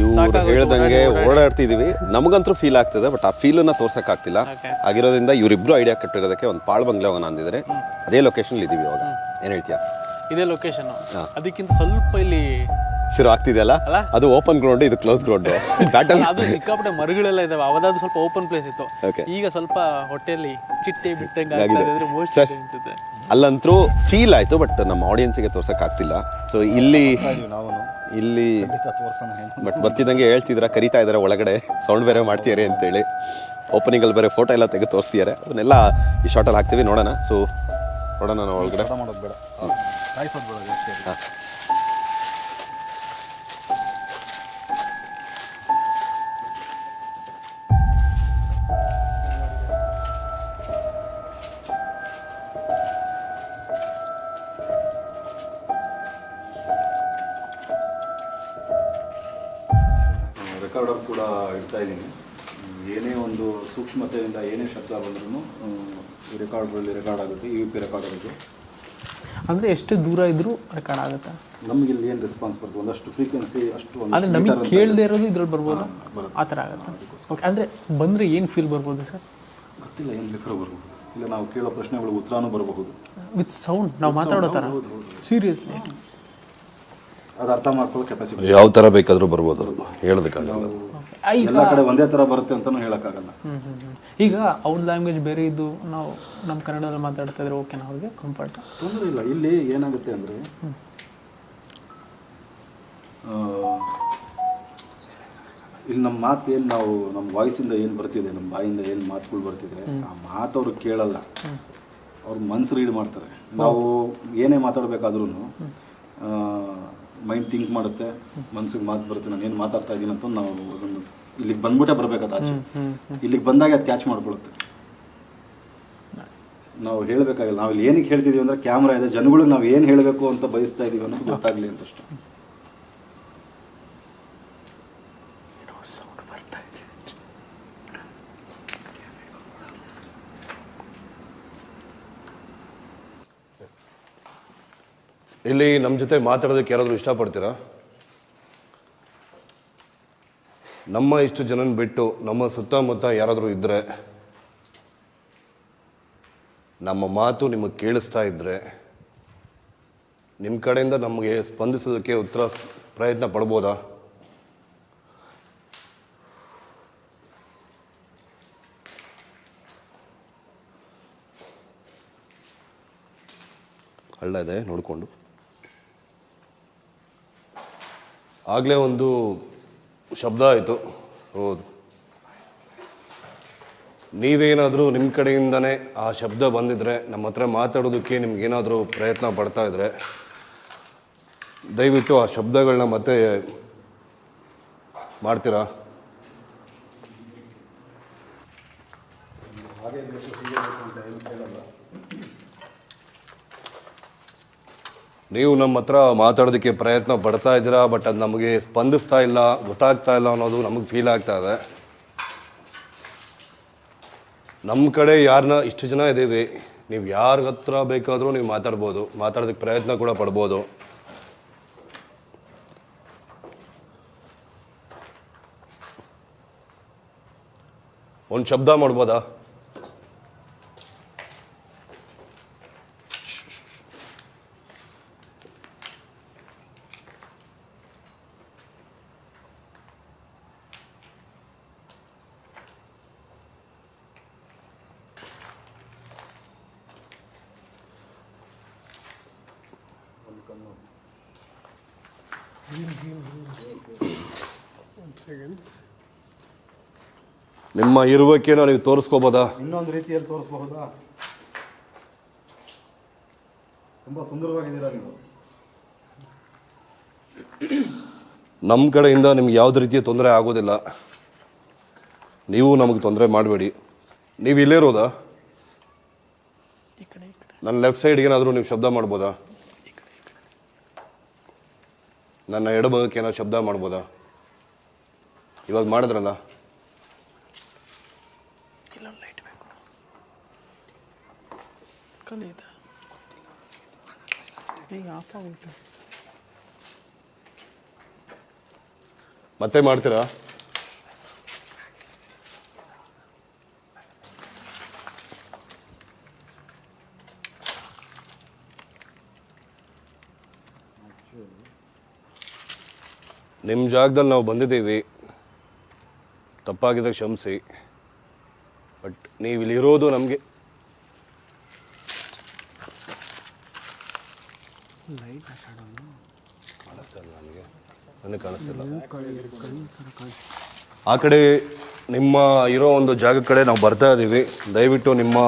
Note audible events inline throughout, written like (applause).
ಇವ್ರು ಹೇಳ್ದಂಗೆ ಓಡಾಡ್ತಿದೀವಿ. ನಮಗಂತೂ ಫೀಲ್ ಆಗ್ತದೆ ಬಟ್ ಆ ಫೀಲನ್ನ ತೋರ್ಸಕ್ ಆಗ್ತಿಲ್ಲ ಆಗಿರೋದ್ರಿಂದ ಇವರಿಬ್ರು ಐಡಿಯಾ ಕಟ್ಟಿರೋದಕ್ಕೆ ಒಂದು ಪಾಳ್ ಬಂಗ್ಲೆ ಹೋಗೋಣ ಅಂದಿದ್ರೆ ಅದೇ ಲೊಕೇಶನ್ ಇದೀವಿ ಇವಾಗ. ಏನ್ ಹೇಳ್ತೀಯಾ? ಇದೇ ಲೊಕೇಶನ್ ಅದಕ್ಕಿಂತ ಸ್ವಲ್ಪ ಇಲ್ಲಿ ಶುರು ಆಗ್ತಿದೆಯಲ್ಲ? ಅದು ಓಪನ್ ಗ್ರೌಂಡ್ ಇದು ಕ್ಲೋಸ್ ಗ್ರೌಂಡ್ ಬ್ಯಾಟಲ್ ಅದು ಸಿಕ್ಕಾಪಟ್ಟೆ ಮರಗಳೆಲ್ಲ ಇದಾವೆ. ಅವದಾದ್ರು ಸ್ವಲ್ಪ ಓಪನ್ ಪ್ಲೇಸ್ ಇತ್ತು. ಈಗ ಸ್ವಲ್ಪ ಹೊಟ್ಟೆಯಲ್ಲಿ ಚಿಟ್ಟೆ ಬಿಟ್ಟಂಗೆ ಆಗ್ತಾ ಅಲ್ಲಂತರೂ ಫೀಲ್ ಆಯಿತು ಬಟ್ ನಮ್ಮ ಆಡಿಯನ್ಸಿಗೆ ತೋರ್ಸೋಕ್ಕಾಗ್ತಿಲ್ಲ ಸೊ ಇಲ್ಲಿ ಇಲ್ಲಿ ತೋರ್ಸೋಣ ಬಟ್ ಬರ್ತಿದ್ದಂಗೆ ಹೇಳ್ತಿದ್ರ ಕರಿತಾ ಇದ್ದಾರೆ ಒಳಗಡೆ. ಸೌಂಡ್ ಬೇರೆ ಮಾಡ್ತಿದ್ದಾರೆ ಅಂತೇಳಿ. ಓಪನಿಂಗ್ ಅಲ್ಲಿ ಬೇರೆ ಫೋಟೋ ಎಲ್ಲ ತೆಗೆದು ತೋರಿಸ್ತಿದ್ದಾರೆ. ಅದನ್ನೆಲ್ಲ ಈ ಶಾರ್ಟಲ್ಲಿ ಹಾಕ್ತೀವಿ ನೋಡೋಣ. ಸೊ ನೋಡೋಣ ನಾವು ಒಳಗಡೆ. ಮಾಡೋದು ಬೇಡ. ಕಾಯಿಸೋದು ಕೂಡ ಇಡ್ತಾ ಇದ್ದೀನಿ. ಏನೇ ಒಂದು ಸೂಕ್ಷ್ಮತೆಯಿಂದ ಏನೇ ಶಬ್ದ ಬಂದ್ರೂ ರೆಕಾರ್ಡ್ಗಳಲ್ಲಿ ರೆಕಾರ್ಡ್ ಆಗುತ್ತೆ ಯು ಪಿ ರೆಕಾರ್ಡ್ ಆಗುತ್ತೆ. ಅಂದ್ರೆ ಎಷ್ಟು ದೂರ ಇದ್ರೂ ರೆಕಾರ್ಡ್ ಆಗುತ್ತೆ? ನಮಗೆ ಇಲ್ಲಿ ಏನು ರೆಸ್ಪಾನ್ಸ್ ಬರ್ತದೆ? ಒಂದಷ್ಟು ಫ್ರೀಕ್ವೆನ್ಸಿ ಅಷ್ಟು ಒಂದು ಅಂದ್ರೆ ನಮಗೆ ಕೇಳದೆ ಇರೋದು ಇದ್ರಲ್ಲಿ ಬರ್ಬೋದು? ಆ ಥರ ಆಗುತ್ತೆ? ಓಕೆ ಅಂದ್ರೆ ಬಂದ್ರೆ ಏನು ಫೀಲ್ ಬರ್ಬೋದು ಸರ್? ಗೊತ್ತಿಲ್ಲ ಏನು ಬೇಕಾದ್ರೂ ಬರ್ಬೋದು. ಇಲ್ಲ ನಾವು ಕೇಳೋ ಪ್ರಶ್ನೆಗಳು ಉತ್ತರನೂ ಬರಬಹುದು. ವಿತ್ ಸೌಂಡ್ ನಾವು ಮಾತಾಡೋ ಥರ. ಸೀರಿಯಸ್ಲಿ ಅದು ಅರ್ಥ ಮಾಡ್ಕೊಳ್ಳೋ ಕೆಪಾಸಿಟಿ ಯಾವ ತರ ಬೇಕಾದರೂ ಬರ್ಬೋದು ಹೇಳೋದಕ್ಕಾಗಲ್ಲ. ಎಲ್ಲ ಕಡೆ ಒಂದೇ ಥರ ಬರುತ್ತೆ ಅಂತಲೂ ಹೇಳೋಕ್ಕಾಗಲ್ಲ. ಈಗ ಅವ್ರ ಲ್ಯಾಂಗ್ವೇಜ್ ಬೇರೆ ಇದ್ದು ನಾವು ನಮ್ಮ ಕನ್ನಡದಲ್ಲಿ ಮಾತಾಡ್ತಾ ಇದ್ರೆ ಓಕೆ ಅವ್ರಿಗೆ ಕಂಫರ್ಟ್ ತೊಂದರೆ ಇಲ್ಲ. ಇಲ್ಲಿ ಏನಾಗುತ್ತೆ ಅಂದ್ರೆ ಇಲ್ಲಿ ನಮ್ಮ ಮಾತು ಏನು ನಾವು ನಮ್ಮ ವಾಯ್ಸಿಂದ ಏನು ಬರ್ತಿದೆ ನಮ್ಮ ಬಾಯಿಂದ ಏನು ಮಾತುಗಳು ಬರ್ತಿದೆ ಆ ಮಾತು ಅವ್ರು ಕೇಳಲ್ಲ. ಅವ್ರ ಮನ್ಸು ರೀಡ್ ಮಾಡ್ತಾರೆ. ನಾವು ಏನೇ ಮಾತಾಡಬೇಕಾದ್ರೂ ಮೈಂಡ್ ಥಿಂಕ್ ಮಾಡುತ್ತೆ ಮನ್ಸಿಗೆ ಮಾತು ಬರುತ್ತೆ ನಾನು ಏನು ಮಾತಾಡ್ತಾ ಇದ್ದೀನಿ ಅಂತ ನಾವು ಅದನ್ನು ಇಲ್ಲಿಗೆ ಬಂದ್ಬಿಟ್ಟೆ ಬರ್ಬೇಕಾದ ಆಚೆ. ಇಲ್ಲಿಗೆ ಬಂದಾಗ ಅದು ಕ್ಯಾಚ್ ಮಾಡ್ಕೊಳುತ್ತೆ ನಾವು ಹೇಳಬೇಕಾಗಿಲ್ಲ ನಾವು ಇಲ್ಲಿ ಏನಕ್ಕೆ ಹೇಳ್ತಿದೀವಿ ಅಂದ್ರೆ ಕ್ಯಾಮ್ರಾ ಇದೆ ಜನಗಳಿಗೆ ನಾವು ಏನು ಹೇಳಬೇಕು ಅಂತ ಬಯಸ್ತಾ ಇದೀವಿ ಅನ್ನೋದು ಗೊತ್ತಾಗ್ಲಿ ಅಂತ ಅಷ್ಟೇ ಸೌಂಡ್ ಬರ್ತಾ ಇದೆ ಇಲ್ಲಿ ನಮ್ಮ ಜೊತೆ ಮಾತಾಡೋದಕ್ಕೆ ಯಾರಾದರೂ ಇಷ್ಟಪಡ್ತೀರಾ? ನಮ್ಮ ಇಷ್ಟು ಜನನ ಬಿಟ್ಟು ನಮ್ಮ ಸುತ್ತಮುತ್ತ ಯಾರಾದರೂ ಇದ್ದರೆ ನಮ್ಮ ಮಾತು ನಿಮಗೆ ಕೇಳಿಸ್ತಾ ಇದ್ದರೆ ನಿಮ್ಮ ಕಡೆಯಿಂದ ನಮಗೆ ಸ್ಪಂದಿಸೋದಕ್ಕೆ ಉತ್ತರ ಪ್ರಯತ್ನ ಪಡ್ಬೋದಾ? ಹಳ್ಳ ಇದೆ, ನೋಡಿಕೊಂಡು. ಆಗಲೇ ಒಂದು ಶಬ್ದ ಆಯಿತು. ಹೌದು. ನೀವೇನಾದರೂ ನಿಮ್ಮ ಕಡೆಯಿಂದನೇ ಆ ಶಬ್ದ ಬಂದಿದ್ರೆ ನಮ್ಮ ಹತ್ರ ಮಾತಾಡೋದಕ್ಕೆ ನಿಮ್ಗೇನಾದರೂ ಪ್ರಯತ್ನ ಪಡ್ತಾ ಇದ್ರೆ, ದಯವಿಟ್ಟು ಆ ಶಬ್ದಗಳನ್ನ ಮತ್ತೆ ಮಾಡ್ತೀರಾ? ನೀವು ನಮ್ಮ ಹತ್ರ ಮಾತಾಡೋದಕ್ಕೆ ಪ್ರಯತ್ನ ಪಡ್ತಾ ಇದ್ದೀರಾ? ಬಟ್ ಅದು ನಮಗೆ ಸ್ಪಂದಿಸ್ತಾ ಇಲ್ಲ, ಗೊತ್ತಾಗ್ತಾ ಇಲ್ಲ ಅನ್ನೋದು ನಮಗೆ ಫೀಲ್ ಆಗ್ತಾ ಇದೆ. ನಮ್ಮ ಕಡೆ ಯಾರನ್ನ ಇಷ್ಟು ಜನ ಇದ್ದೀವಿ. ನೀವು ಯಾರ ಹತ್ರ ಬೇಕಾದರೂ ನೀವು ಮಾತಾಡ್ಬೋದು. ಮಾತಾಡೋದಕ್ಕೆ ಪ್ರಯತ್ನ ಕೂಡ ಪಡ್ಬೋದು. ಒಂದು ಶಬ್ದ ಮಾಡ್ಬೋದಾ? ನಿಮ್ಮ ಇರುವಿಕೆನ ನೀವು ತೋರಿಸ್ಕೋಬೋದಾ? ಇನ್ನೊಂದು ರೀತಿಯಲ್ಲಿ ತೋರಿಸಬಹುದಾ? ತುಂಬಾ ಸುಂದರವಾಗಿದ್ದೀರಾ ನೀವು? ನಮ್ಮ ಕಡೆಯಿಂದ ನಿಮ್ಗೆ ಯಾವುದೇ ರೀತಿಯ ತೊಂದರೆ ಆಗೋದಿಲ್ಲ. ನೀವು ನಮಗೆ ತೊಂದರೆ ಮಾಡಬೇಡಿ. ನೀವು ಇಲ್ಲೇ ಇರೋದಾ ನನ್ನ ಲೆಫ್ಟ್ ಸೈಡ್ಗೆ ಏನಾದರೂ ನೀವು ಶಬ್ದ ಮಾಡ್ಬೋದಾ? ನನ್ನ ಎಡಭಾಗಕ್ಕೆ ಏನೋ ಶಬ್ದ ಮಾಡ್ಬೋದಾ? ಇವಾಗ ಮಾಡಿದ್ರಲ್ಲ? ಮತ್ತೆ ಮಾಡ್ತೀರಾ? ನಿಮ್ಮ ಜಾಗದಲ್ಲಿ ನಾವು ಬಂದಿದ್ದೀವಿ. ತಪ್ಪಾಗಿದ್ರೆ ಕ್ಷಮಿಸಿ. ಬಟ್ ನೀವು ಇಲ್ಲಿರೋದು ನಮಗೆ ಕಾಣಿಸ್ತಾ ಇಲ್ಲ ನನಗೆ. ನನಗೆ ಕಾಣಿಸ್ತಿಲ್ಲ ಆ ಕಡೆ ನಿಮ್ಮ ಇರೋ ಒಂದು ಜಾಗ ಕಡೆ ನಾವು ಬರ್ತಾ ಇದ್ದೀವಿ. ದಯವಿಟ್ಟು ನಿಮ್ಮ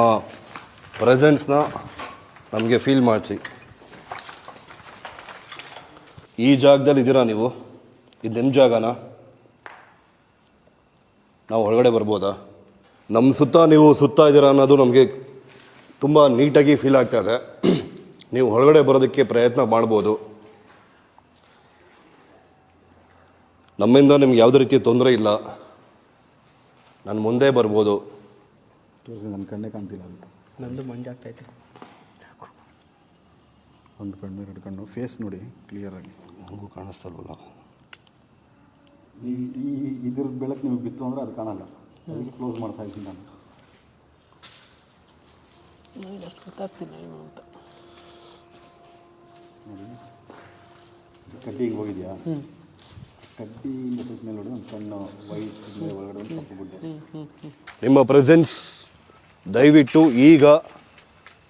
ಪ್ರೆಸೆನ್ಸ್ನ ನಮಗೆ ಫೀಲ್ ಮಾಡಿಸಿ. ಈ ಜಾಗದಲ್ಲಿ ಇದ್ದೀರಾ ನೀವು? ಇದು ನಿಮ್ಮ ಜಾಗನಾ ನಾವು ಒಳಗಡೆ ಬರ್ಬೋದಾ? ನಮ್ಮ ಸುತ್ತ ನೀವು ಸುತ್ತ ಇದ್ದೀರಾ ಅನ್ನೋದು ನಮಗೆ ತುಂಬ ನೀಟಾಗಿ ಫೀಲ್ ಆಗ್ತಾ ಇದೆ. ನೀವು ಹೊರಗಡೆ ಬರೋದಕ್ಕೆ ಪ್ರಯತ್ನ ಮಾಡ್ಬೋದು. ನಮ್ಮಿಂದ ನಿಮ್ಗೆ ಯಾವುದೇ ರೀತಿ ತೊಂದರೆ ಇಲ್ಲ. ನಾನು ಮುಂದೆ ಬರ್ಬೋದು. ತೋರಿಸಿ ನನ್ನ ಕಣ್ಣೇ ಕಾಣ್ತಿಲ್ಲ ಅಂತ. ನಂದು ಮಂಜಾಗ್ತೈತೆ ಒಂದು ಕಣ್ಣು ಎರಡು ಕಣ್ಣು ಫೇಸ್ ನೋಡಿ ಕ್ಲಿಯರಾಗಿ ನನಗೂ ಕಾಣಿಸ್ತಲ್ವಲ್ಲ ನೀವು ಈ ಇದ್ರ ಬೆಳಕು ನಿಮಗೆ ಬಿತ್ತು ಅಂದರೆ ಅದು ಕಾಣಲ್ಲ. ಅದಕ್ಕೆ ಕ್ಲೋಸ್ ಮಾಡ್ತಾ ಇದ್ದೀನಿ ನಾನು. ನನಗೆ ಅಷ್ಟು ಗೊತ್ತಾಗ್ತಿಲ್ಲ ಏನು ಅಂತ. ನೋಡಿ. ಇದು ಕಡ್ಡಿಗೆ ಹೋಗಿದೆಯಾ? ಕಡ್ಡಿಯಿಂದ ಸ್ವಲ್ಪ ಮೇಲೆ ನೋಡಿ ಒಂದು ಸಣ್ಣ ವೈಟ್ ಒಳಗಡೆ ಒಂದು ಕಪ್ಪು ಗುಡ್ಡೆ. ನಿಮ್ಮ ಪ್ರೆಸೆನ್ಸ್ ದಯವಿಟ್ಟು ಈಗ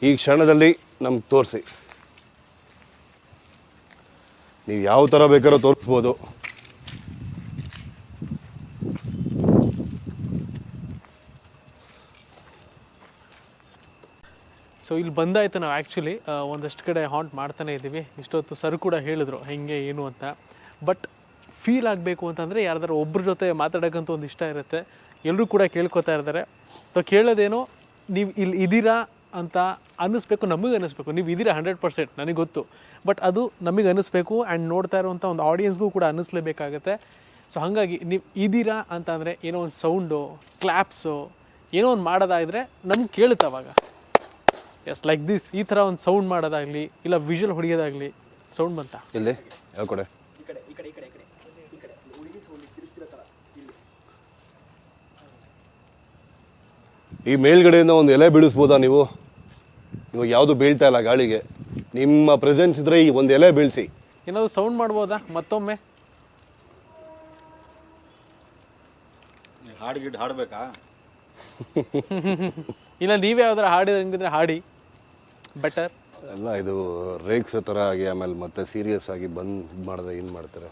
ಈ ಕ್ಷಣದಲ್ಲಿ ನಮ್ಗೆ ತೋರಿಸಿ. ನೀವು ಯಾವ ಥರ ಬೇಕಾದ್ರೂ ತೋರಿಸ್ಬೋದು. ಇಲ್ಲಿ ಬಂದಾಯ್ತು ನಾವು ಆ್ಯಕ್ಚುಲಿ ಒಂದಷ್ಟು ಕಡೆ ಹಾಂಟ್ ಮಾಡ್ತಾನೆ ಇದ್ದೀವಿ. ಇಷ್ಟೊತ್ತು ಸರ್ ಕೂಡ ಹೇಳಿದ್ರು, ಹೆಂಗೆ, ಏನು ಅಂತ. ಬಟ್ ಫೀಲ್ ಆಗಬೇಕು ಅಂತಂದರೆ ಯಾರ್ದಾರು ಒಬ್ಬರ ಜೊತೆ ಮಾತಾಡೋಕ್ಕಂತೂ ಒಂದು ಇಷ್ಟ ಇರುತ್ತೆ. ಎಲ್ಲರೂ ಕೂಡ ಕೇಳ್ಕೊತಾ ಇರ್ತಾರೆ. ಸೊ ಕೇಳೋದೇನೋ, ನೀವು ಇಲ್ಲಿ ಇದ್ದೀರಾ ಅಂತ ಅನ್ನಿಸ್ಬೇಕು, ನಮಗೆ ಅನ್ನಿಸ್ಬೇಕು. ನೀವು ಇದ್ದೀರಾ ಹಂಡ್ರೆಡ್ ಪರ್ಸೆಂಟ್ ನನಗೆ ಗೊತ್ತು. ಬಟ್ ಅದು ನಮಗೆ ಅನ್ನಿಸ್ಬೇಕು ಆ್ಯಂಡ್ ನೋಡ್ತಾ ಇರುವಂಥ ಒಂದು ಆಡಿಯನ್ಸ್ಗೂ ಕೂಡ ಅನ್ನಿಸ್ಲೇಬೇಕಾಗತ್ತೆ. ಸೊ ಹಾಗಾಗಿ ನೀವು ಇದ್ದೀರಾ ಅಂತಂದರೆ ಏನೋ ಒಂದು ಸೌಂಡು ಕ್ಲ್ಯಾಪ್ಸು ಏನೋ ಒಂದು ಮಾಡೋದಾದರೆ ನಮ್ಗೆ ಕೇಳುತ್ತೆ ಅವಾಗ. ಎಸ್ ಲೈಕ್ ದಿಸ್ ಈ ಥರ ಒಂದು ಸೌಂಡ್ ಮಾಡೋದಾಗಲಿ ಇಲ್ಲ ವಿಜುವಲ್ ಹೊಡೆಯೋದಾಗಲಿ ಸೌಂಡ್ ಬಂತ? ಇಲ್ಲಿ ಯಾವ ಕಡೆ. ಈ ಮೇಲ್ಗಡೆಯಿಂದ ಒಂದು ಎಲೆ ಬೀಳಿಸ್ಬೋದಾ ನೀವು? ಇವಾಗ ಯಾವುದು ಬೀಳ್ತಾ ಇಲ್ಲ ಗಾಳಿಗೆ. ನಿಮ್ಮ ಪ್ರೆಸೆನ್ಸ್ ಇದ್ರೆ ಈ ಒಂದು ಎಲೆ ಬೀಳಿಸಿ. ಏನಾದರೂ ಸೌಂಡ್ ಮಾಡ್ಬೋದಾ? ಮತ್ತೊಮ್ಮೆ? ಹಾಡು ಗಿಡ್ ಹಾಡಬೇಕಾ? (laughs) ಇಲ್ಲ ನೀವೇ ಯಾವ್ದಾರ ಹಾಡಿದ್ರೆ ಹಾಡಿ. ಬೆಟರ್ ಅಲ್ಲ ಇದು ರೇಕ್ಸ್ ಥರ ಆಗಿ ಆಮೇಲೆ ಮತ್ತೆ ಸೀರಿಯಸ್ ಆಗಿ ಬಂದ್ ಮಾಡಿದ್ರೆ ಏನು ಮಾಡ್ತಾರೆ?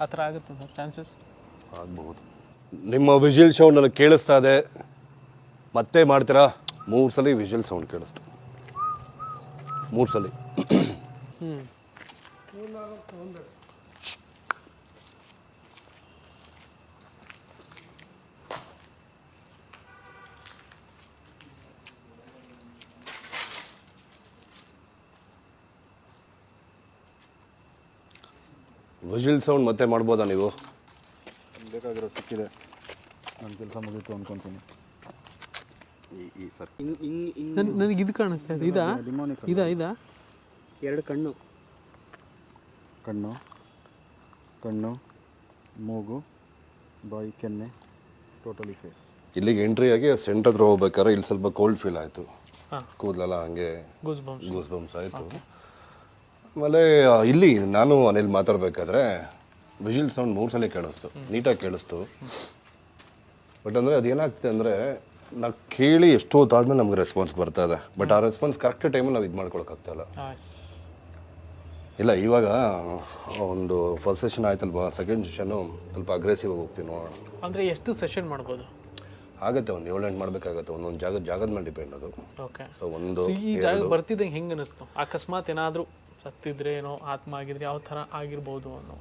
ಆ ಥರ ಆಗುತ್ತೆ ಸರ್ ಚಾನ್ಸಸ್ ಆಗಬಹುದು. ನಿಮ್ಮ ವಿಜುವಲ್ ಸೌಂಡ್ ನನಗೆ ಕೇಳಿಸ್ತಾ ಇದೆ. ಮತ್ತೆ ಮಾಡ್ತೀರಾ? ಮೂರು ಸಲ ವಿಜುವಲ್ ಸೌಂಡ್ ಕೇಳಿಸ್ತು. ಮೂರು ಸಲ. ಹ್ಞೂ ವಿಜುವಲ್ ಸೌಂಡ್ ಮತ್ತೆ ಮಾಡ್ಬೋದಾ ನೀವು? ಬೇಕಾಗಿರೋ ಸಿಕ್ಕಿದೆ. ನನ್ನ ಕೆಲಸ ಮುಗೀತು ಅಂದ್ಕೊಂತೀನಿ ಈ ಈ ಸರ್. ನನ್ ನನಗೆ ಇದು ಕಾಣಿಸ್ತಾ ಇದೆ. ಇದಾ? ಡಿಮೋನಿಕ್ ಇದಾ ಇದಾ? ಎರಡು ಕಣ್ಣು. ಕಣ್ಣು ಕಣ್ಣು ಮೂಗು ಬಾಯಿ ಕೆನ್ನೆ ಟೋಟಲಿ ಫೇಸ್ ಇಲ್ಲಿಗೆ ಎಂಟ್ರಿ ಆಗಿ ಸೆಂಟರ್ ಹತ್ರ ಹೋಗ್ಬೇಕಾದ್ರೆ ಇಲ್ಲಿ ಸ್ವಲ್ಪ ಕೋಲ್ಡ್ ಫೀಲ್ ಆಯಿತು. ಹಾಂ. ಕೂದಲೆಲ್ಲ ಹಂಗೆ ಗೂಸ್ ಬಂಪ್ಸ್ ಗೂಸ್ ಬಂಪ್ಸ್ ಆಯಿತು ಆಮೇಲೆ ಇಲ್ಲಿ ನಾನು ಅನಿಲ್ ಮಾತಾಡಬೇಕಾದ್ರೆ ವಿಜುವಲ್ ಸೌಂಡ್ ಮೂರು ಸಲ ಕೇಳಿಸ್ತು. ನೀಟಾಗಿ ಕೇಳಿಸ್ತು. ಬಟ್ ಅಂದರೆ ಅದೇನಾಗ್ತದೆ ಅಂದರೆ ನಾವು ಕೇಳಿ ಎಷ್ಟೋ ಹೊತ್ತಾದ್ಮೇಲೆ ನಮ್ಗೆ ರೆಸ್ಪಾನ್ಸ್ ಬರ್ತಾ ಇದೆ. ಬಟ್ ಆ ರೆಸ್ಪಾನ್ಸ್ ಕರೆಕ್ಟ್ ಟೈಮಲ್ಲಿ ನಾವು ಇದು ಮಾಡ್ಕೊಳಕ್ಕಾಗ್ತಾ ಇಲ್ಲ. ಇಲ್ಲ ಇವಾಗ ಒಂದು ಫಸ್ಟ್ ಸೆಷನ್ ಆಯ್ತಲ್ವಾ? ಸೆಕೆಂಡ್ ಸೆಷನು ಸ್ವಲ್ಪ ಅಗ್ರೆಸಿವ್ ಆಗಿ ಹೋಗ್ತೀವಿ ನೋಡೋಣ. ಅಂದರೆ ಎಷ್ಟು ಸೆಷನ್ ಮಾಡ್ಬೋದು? ಆಗುತ್ತೆ ಒಂದು ಏಳು ಎಂಟು ಮಾಡಬೇಕಾಗತ್ತೆ. ಒಂದೊಂದು ಜಾಗದ ಜಾಗದ ಮೇಲೆ ಡಿಪೆಂಡ್ ಅದು. ಓಕೆ ಸೊ ಒಂದು ಈ ಜಾಗ ಬರ್ತಿದ್ದಂಗೆ ಹೆಂಗೆ ಅನಿಸ್ತು? ಅಕಸ್ಮಾತ್ ಏನಾದರೂ ಸತ್ತಿದ್ರೆ ಏನೋ ಆತ್ಮ ಆಗಿದ್ರೆ ಯಾವ ಥರ ಆಗಿರ್ಬೋದು ಅನ್ನೋ.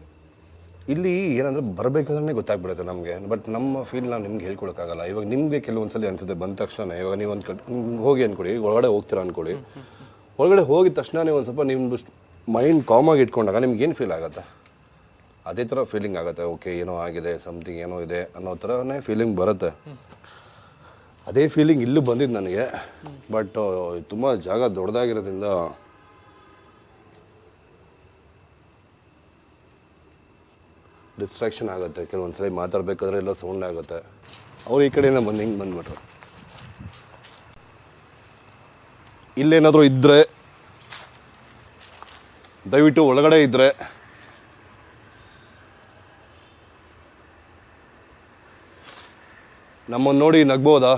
ಇಲ್ಲಿ ಏನಂದ್ರೆ ಬರಬೇಕಾದ್ರೆ ಗೊತ್ತಾಗ್ಬಿಡುತ್ತೆ ನಮಗೆ. ಬಟ್ ನಮ್ಮ ಫೀಲ್ ನಾವು ನಿಮ್ಗೆ ಹೇಳ್ಕೊಳಕ್ಕಾಗಲ್ಲ. ಇವಾಗ ನಿಮಗೆ ಕೆಲವೊಂದ್ಸಲಿ ಅನ್ಸುತ್ತೆ ಬಂದ ತಕ್ಷಣ ಇವಾಗ ನೀವು ಒಂದು ಹೋಗಿ ಅನ್ಕೊಡಿ ಒಳಗಡೆ ಹೋಗ್ತೀರಾ ಅನ್ಕೊಡಿ ಒಳಗಡೆ ಹೋಗಿದ ತಕ್ಷಣ ನೀವು ಒಂದು ಸ್ವಲ್ಪ ನಿಮ್ದು ಮೈಂಡ್ ಕಾಮಾಗಿ ಇಟ್ಕೊಂಡಾಗ ನಿಮ್ಗೆ ಏನು ಫೀಲ್ ಆಗುತ್ತೆ? ಅದೇ ಥರ ಫೀಲಿಂಗ್ ಆಗುತ್ತೆ. ಓಕೆ ಏನೋ ಆಗಿದೆ ಸಮಥಿಂಗ್ ಏನೋ ಇದೆ ಅನ್ನೋ ಥರನೇ ಫೀಲಿಂಗ್ ಬರುತ್ತೆ. ಅದೇ ಫೀಲಿಂಗ್ ಇಲ್ಲೂ ಬಂದಿದ್ದು ನನಗೆ. ಬಟ್ ತುಂಬ ಜಾಗ ದೊಡ್ಡದಾಗಿರೋದ್ರಿಂದ ಡಿಸ್ಟ್ರಾಕ್ಷನ್ ಆಗುತ್ತೆ. ಕೆಲವೊಂದ್ಸಲ ಮಾತಾಡಬೇಕಾದ್ರೆ ಎಲ್ಲ ಸೌಂಡ್ ಆಗುತ್ತೆ. ಅವ್ರು ಈ ಕಡೆಯಿಂದ ಬಂದು ಹಿಂಗೆ ಬಂದ್ಬಿಟ್ರು. ಇಲ್ಲೇನಾದರೂ ಇದ್ದರೆ ದಯವಿಟ್ಟು ಒಳಗಡೆ ಇದ್ದರೆ ನಮ್ಮನ್ನು ನೋಡಿ ನಗ್ಬೋದಾ?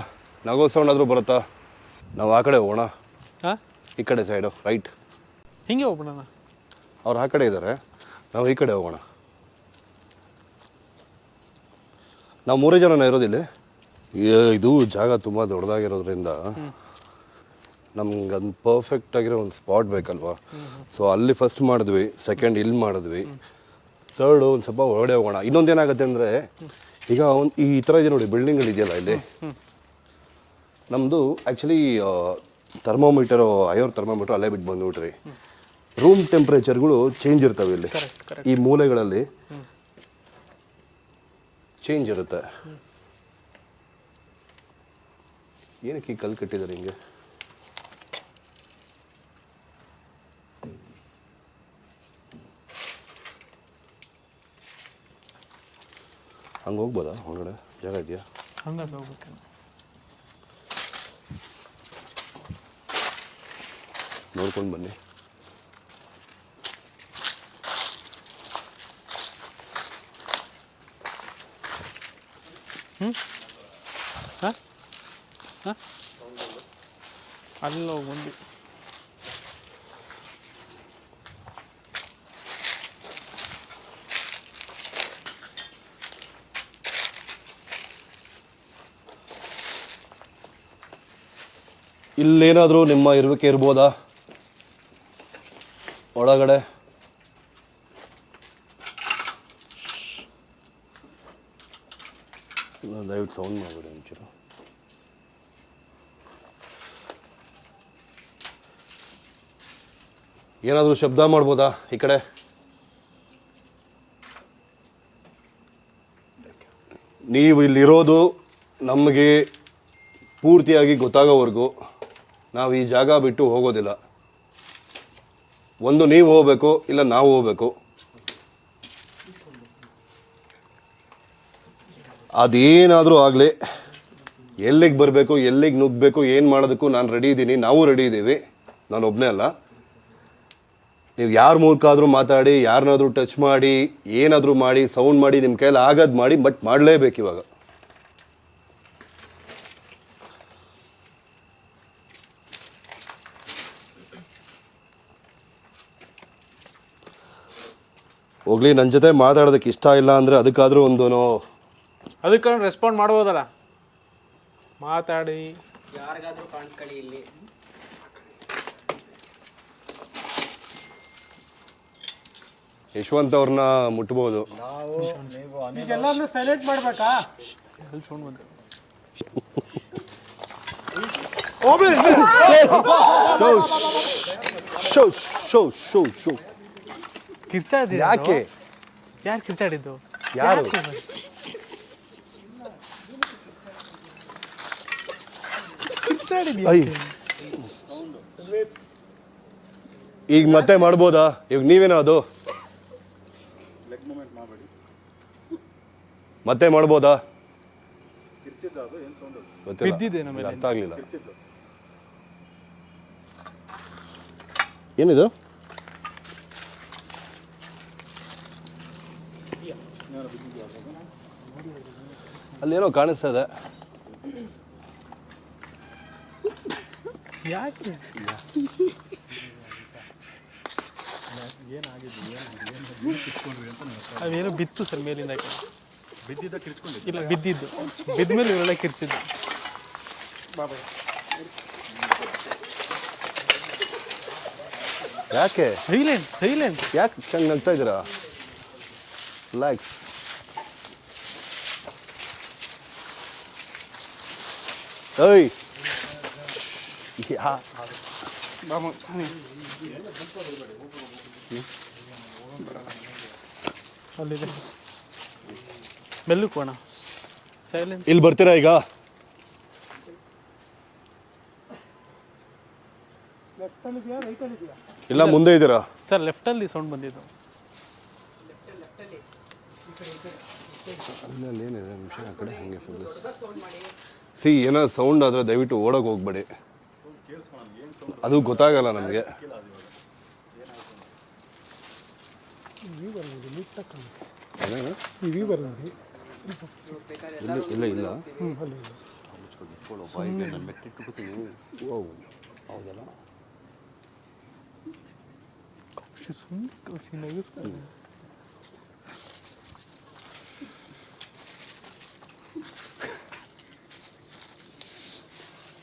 ನಗೋ ಸೌಂಡ್ ಆದರೂ ಬರುತ್ತಾ? ನಾವು ಆ ಕಡೆ ಹೋಗೋಣ. ಈ ಕಡೆ ಸೈಡು ರೈಟ್ ಹಿಂಗೆ ಹೋಗೋಣ ಅವ್ರು ಆ ಕಡೆ ಇದ್ದಾರೆ ನಾವು ಈ ಕಡೆ ಹೋಗೋಣ. ನಾವು ಮೂರೇ ಜನ ಇರೋದಿಲ್ಲ. ಇದು ಜಾಗ ತುಂಬ ದೊಡ್ಡದಾಗಿರೋದ್ರಿಂದ ನಮ್ಗೆ ಒಂದು ಪರ್ಫೆಕ್ಟ್ ಆಗಿರೋ ಒಂದು ಸ್ಪಾಟ್ ಬೇಕಲ್ವಾ? ಸೊ ಅಲ್ಲಿ ಫಸ್ಟ್ ಮಾಡಿದ್ವಿ ಸೆಕೆಂಡ್ ಇಲ್ಲಿ ಮಾಡಿದ್ವಿ. ಥರ್ಡ್ ಒಂದು ಸ್ವಲ್ಪ ಹೊರಡೆ ಹೋಗೋಣ. ಇನ್ನೊಂದು ಏನಾಗುತ್ತೆ ಅಂದರೆ ಈಗ ಒಂದು ಈ ಥರ ಇದೆ ನೋಡಿ ಬಿಲ್ಡಿಂಗ್ಗಳು ಇದೆಯಲ್ಲ ಇಲ್ಲಿ. ನಮ್ಮದು ಆ್ಯಕ್ಚುಲಿ ಥರ್ಮೋಮೀಟರು ಐವರ್ ಥರ್ಮೋಮೀಟರ್ ಅಲ್ಲೇ ಬಿಟ್ಟು ಬಂದ್ಬಿಟ್ರಿ. ರೂಮ್ ಟೆಂಪ್ರೇಚರ್ಗಳು ಚೇಂಜ್ ಇರ್ತವೆ ಇಲ್ಲಿ. ಈ ಮೂಲೆಗಳಲ್ಲಿ. ಚೇಂಜ್ ಇರುತ್ತೆ. ಏನಕ್ಕೆ ಈ ಕಲ್ಲು ಕಟ್ಟಿದ್ದಾರೆ ಹಿಂಗೆ? ಹಂಗೆ ಹೋಗ್ಬೋದಾ ಹೊರಗಡೆ ಜಾಗ ಇದೆಯಾ? ಹೋಗ್ಬೇಕು. ನೋಡ್ಕೊಂಡು ಬನ್ನಿ. ಹಾಂ? ಹಾಂ? ಬಂದು ಇಲ್ಲೇನಾದರೂ ನಿಮ್ಮ ಇರುವಿಕೆ ಇರ್ಬೋದಾ? ಒಳಗಡೆ. ದಯವಿಟ್ಟು ಸೌಂಡ್ ಮಾಡಿಬಿಡಿ ಒಂಚೂರು ಏನಾದರೂ ಶಬ್ದ ಮಾಡ್ಬೋದಾ ಈ ಕಡೆ ನೀವು ಇಲ್ಲಿರೋದು ನಮಗೆ ಪೂರ್ತಿಯಾಗಿ ಗೊತ್ತಾಗೋವರೆಗೂ ನಾವು ಈ ಜಾಗ ಬಿಟ್ಟು ಹೋಗೋದಿಲ್ಲ. ಒಂದು ನೀವು ಹೋಗಬೇಕು, ಇಲ್ಲ ನಾವು ಹೋಗ್ಬೇಕು. ಅದೇನಾದರೂ ಆಗಲಿ, ಎಲ್ಲಿಗೆ ಬರಬೇಕು, ಎಲ್ಲಿಗೆ ನುಗ್ಗಬೇಕು, ಏನು ಮಾಡೋದಕ್ಕೂ ನಾನು ರೆಡಿ ಇದ್ದೀನಿ ನಾವು ರೆಡಿ ಇದ್ದೀವಿ ನಾನು ಒಬ್ಬನೇ ಅಲ್ಲ. ನೀವು ಯಾರ ಮೂಲಕ ಆದರೂ ಮಾತಾಡಿ ಯಾರನ್ನಾದರೂ ಟಚ್ ಮಾಡಿ, ಏನಾದರೂ ಮಾಡಿ ಸೌಂಡ್ ಮಾಡಿ ನಿಮ್ಮ ಕೈಯಲ್ಲಿ ಆಗೋದು ಮಾಡಿ ಬಟ್ ಮಾಡಲೇಬೇಕು ಇವಾಗ. ಹೋಗ್ಲಿ ನನ್ನ ಜೊತೆ ಮಾತಾಡೋದಕ್ಕೆ ಇಷ್ಟ ಇಲ್ಲ ಅಂದರೆ ಅದಕ್ಕಾದರೂ ಒಂದು ಅದಕ್ಕೆ ರೆಸ್ಪಾಂಡ್ ಮಾಡ್ಬೋದಲ್ಲ? ಮಾತಾಡಿ. ಯಾರಿಗಾದ್ರೂ ಕಾಣಿಸ್ಕೊಳ್ಳಿ ಇಲ್ಲಿ. ಯಶವಂತ್ ಅವ್ರನ್ನ ಮುಟ್ಬೋದು. ಮಾಡ್ಬೇಕಾ ಬಂತು ಶೋ ಶೋ ಶೋ ಶೋ ಕಿರ್ಚಾಡಿ ಯಾಕೆ? ಯಾರು ಕಿರ್ಚಾಡಿದ್ದು? ಯಾರು ಕಿರ್ಚಾಡಿದ್ಯಾ ಐ ಈಗ ಮತ್ತೆ ಮಾಡ್ಬೋದಾ? ಈಗ ನೀವೇನೋ ಅದು? ಮತ್ತೆ ಮಾಡ್ಬೋದಾ? ಅರ್ಥ ಆಗ್ಲಿಲ್ಲ. ಏನಿದು? ಅಲ್ಲೇನೋ ಕಾಣಿಸ್ತಾ ಇದೆ. ಯಾಕೆ? ಅದೇನೋ ಬಿತ್ತು ಸರ್ ಮೇಲಿಂದ ಬಿದ್ದಿದ್ದ. ಇಲ್ಲ ಬಿದ್ದಿದ್ದು. ಬಿದ್ದ ಮೇಲೆ ಇವರೆಲ್ಲ ಕಿರ್ಚಿದ್ದು ಯಾಕೆ? ಸೈಲೆಂಟ್ ಸೈಲೆಂಟ್ ಯಾಕೆ ಚೆಂಗ್ ನಗ್ತಾ ಇದ್ದೀರಾ? ಲೈಕ್ಸ್ ಏಯ್! ಯಾ ಅಲ್ಲಿದೆ. ಮೆಲ್ಲಕ್ಕೆ ಹೋಣ ಸೈಲೆನ್ಸ್ ಇಲ್ಲಿ ಬರ್ತೀರಾ ಈಗ? ಇಲ್ಲ ಮುಂದೆ ಇದ್ದೀರಾ? ಸರ್ ಲೆಫ್ಟಲ್ಲಿ ಸೌಂಡ್ ಬಂದಿದ್ದು. ಅಲ್ಲಲ್ಲಿ ಏನಿದೆ? ನಿಮಿಷ ಆ ಕಡೆ ಹಾಗೆ ಫುಲ್ ಸಿ ಏನೋ ಸೌಂಡ್ ಆದರೆ ದಯವಿಟ್ಟು ಓಡೋಕೆ ಹೋಗ್ಬೇಡಿ. ಅದು ಗೊತ್ತಾಗಲ್ಲ ನಮಗೆ? ಇಲ್ಲ ಇಲ್ಲ.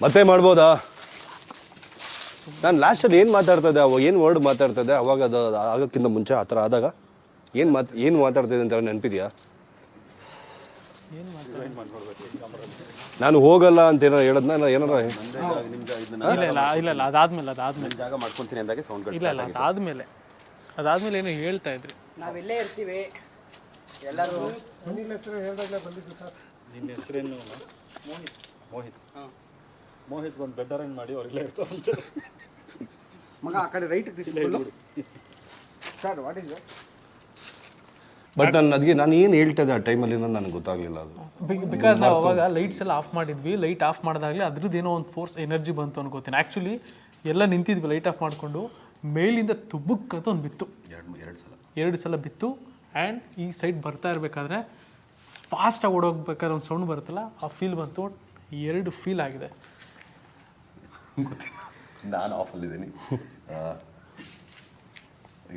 ಮತ್ತೆ ಮಾಡ್ಬೋದಾ? ನಾನು ಲಾಸ್ಟಲ್ಲಿ ಏನು ಮಾತಾಡ್ತದೆ ಇದ್ದೆ ಅವಾಗ ಏನು ವರ್ಡ್ ಮಾತಾಡ್ತದೆ ಅವಾಗ ಅದು ಆಗೋಕ್ಕಿಂತ ಮುಂಚೆ ಆ ಥರ ಆದಾಗ ಏನು ಮಾತು ಏನು ಮಾತಾಡ್ತಿದ್ದೆ ಅಂತ ನೆನಪಿದೆಯಾ? ನಾನು ಹೋಗಲ್ಲ ಅಂತ ಏನೋ ಹೇಳದ್ನ? ನಾನು ಏನಾರ ಇಲ್ಲ ಇಲ್ಲ ಇಲ್ಲ ಇಲ್ಲ ಅದಾದ್ಮೇಲೆ ಅದಾದ್ಮೇಲೆ. ಜಾಗ ಮಾಡ್ಕೊಂತೀನಿ ಅಂದಾಗ ಸೌಂಡ್ ಇಲ್ಲ ಇಲ್ಲ ಅದಾದ್ಮೇಲೆ. ಅದಾದ್ಮೇಲೆ ಏನೋ ಹೇಳ್ತಾ ಇದ್ರಿ? ನಾವೆಲ್ಲೇ ಇರ್ತೀವಿ. ಎಲ್ಲರೂ ನಿನ್ನ ಹೆಸರೇನು? ಮೋಹಿತ್. ಮೋಹಿತ್. ಒಂದು ಬೆಡ್ ಅರೇಂಜ್ ಮಾಡಿ ಅವ್ರಿಗೆ ಇರ್ತಾವಂತೆ ಮಗ ಆ ಕಡೆ right sir what is but ನಾನು ಅದಕ್ಕೆ ನಾನು ಏನು ಹೇಳ್ತದೆ ಇದ್ದೆ ಆ ಟೈಮಲ್ಲಿ ನನಗೆ ಗೊತ್ತಾಗಲಿಲ್ಲ ಅದು. ಬಿಕಾಸ್ ನಾವು ಅವಾಗ ಲೈಟ್ಸ್ ಎಲ್ಲ ಆಫ್ ಮಾಡಿದ್ವಿ ಲೈಟ್ ಆಫ್ ಮಾಡಿದಾಗಲೇ ಅದ್ರದ್ದು ಏನೋ ಒಂದು ಫೋರ್ಸ್ ಎನರ್ಜಿ ಬಂತು ಅನ್ಕೋತೀನಿ. ಆ್ಯಕ್ಚುಲಿ ಎಲ್ಲ ನಿಂತಿದ್ವಿ ಲೈಟ್ ಆಫ್ ಮಾಡಿಕೊಂಡು ಮೇಲಿಂದ ತುಬ್ಬಕ್ಕಂತ ಒಂದು ಬಿತ್ತು. ಎರಡು ಸಲ. ಎರಡು ಸಲ ಬಿತ್ತು. ಆ್ಯಂಡ್ ಈ ಸೈಡ್ ಬರ್ತಾ ಇರಬೇಕಾದ್ರೆ ಫಾಸ್ಟಾಗಿ ಓಡೋಗ್ಬೇಕಾದ್ರೆ ಒಂದು ಸೌಂಡ್ ಬರುತ್ತಲ್ಲ ಆ ಫೀಲ್ ಬಂತು. ಎರಡು ಫೀಲ್ ಆಗಿದೆ. ನಾನು ಆಫಲ್ಲಿದ್ದೀನಿ